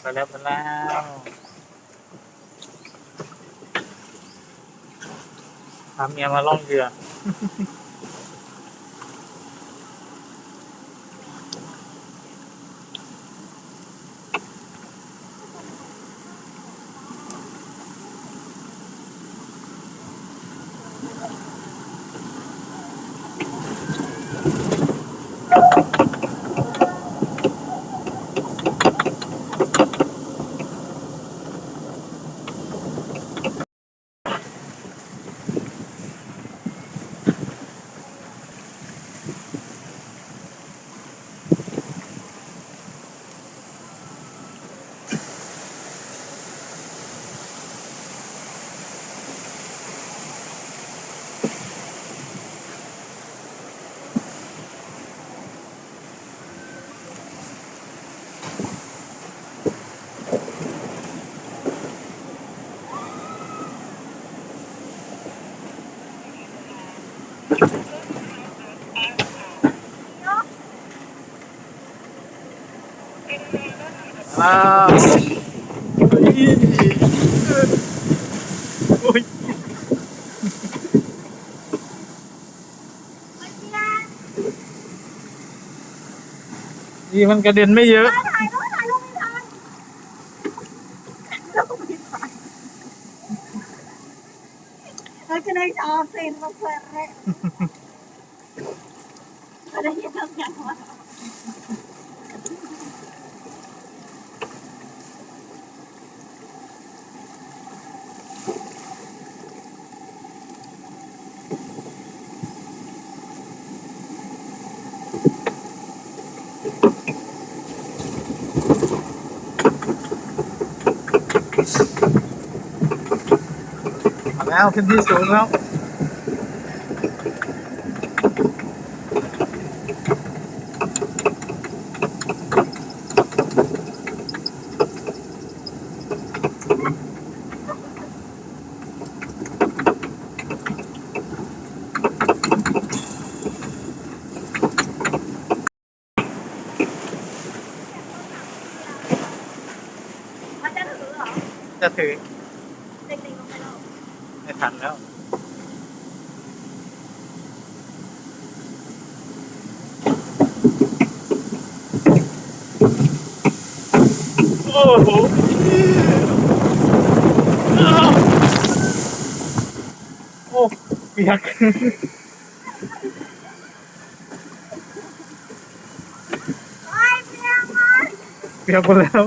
ไปแล้วไปแล้วพาเมียมาล่องเรือ ว้าวโอ้ยนี่มันกระเด็นไม่เยอะ ถ่ายรูปถ่ายรูปไม่ทันรูปไม่ทันเราจะได้ชอบซีนมาเปิดเลยเราได้ยินเสียงหัว มาแล้วขึ้นที่สูงแล้วจะถือเหรอจะถึง เด็กๆลงไปแล้ว ไม่ทันแล้วโอ้โหอ้าวโอ้เปียกไอ้เพียงมันเปียกหมดแล้ว